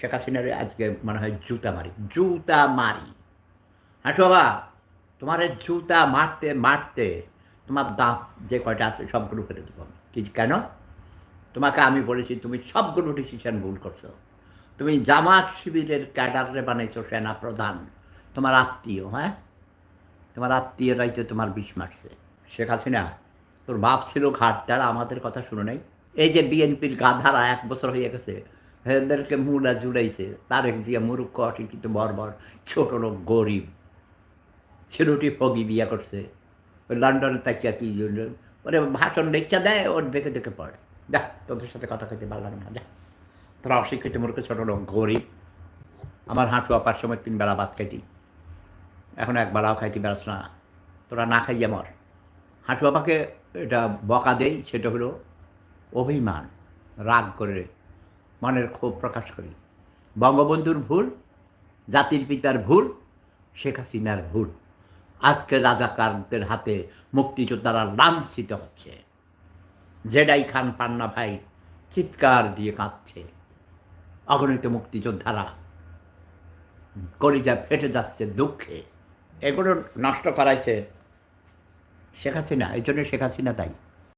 শেখ হাসিনারে আজকে মনে হয় জুতা মারি জুতা মারি। হ্যাঁ বাবা তোমার জুতা মারতে মারতে তোমার দাঁত যে কয়টা আছে সবগুলো ফেলে দেবো। কি, কেন? তোমাকে আমি বলেছি, তুমি সবগুলো ডিসিশন ভুল করছ। তুমি জামাত শিবিরের ক্যাডারে বানাইছো সেনা প্রধান তোমার আত্মীয় হ্যাঁ? তোমার আত্মীয়রাই তো তোমার বিষ মারছে। শেখ হাসিনা, তোর বাপ ছিল ঘাট, তারা আমাদের কথা শুনে নাই। এই যে বিএনপির গাধারা এক বছর হয়ে গেছে এদেরকে মুলা জুড়াইছে তারেক জিয়া মুরুক্ষ অশিক্ষিত বর্বর ছোট লোক, গরিব। ছেলেটি ফগি বিয়া করছে। লন্ডনে তাকিয়া কি ওরে ভাষণ লেখা দেয়, ওর দেখে দেখে পড়ে। যা, তোদের সাথে কথা কইতে ভালো পারলাম না, যা। তোরা অশিক্ষিত মূর্খ, ছোট লোক, গরিব। আমার হাঁটু আপার সময় তিন বেলা ভাত খাইতি। এখন এক বেলাও খাইতে বেড়াস না। তোরা না খাইয়া মর। হাঁটু আপাকে এটা বকা দেই, সেটা হলো অভিমান, রাগ করে মনের ক্ষোভ প্রকাশ করি। বঙ্গবন্ধুর ভুল, জাতির পিতার ভুল, শেখ হাসিনার ভুল। আজকে রাজাকারদের হাতে মুক্তিযোদ্ধারা লাঞ্ছিত হচ্ছে। জেডাই খান পান্না ভাই চিৎকার দিয়ে কাঁদছে। অগণিত মুক্তিযোদ্ধারা কলিজা ফেটে যাচ্ছে দুঃখে। এগুলো নষ্ট করাইছে শেখ হাসিনা, এই জন্য শেখ হাসিনা তাই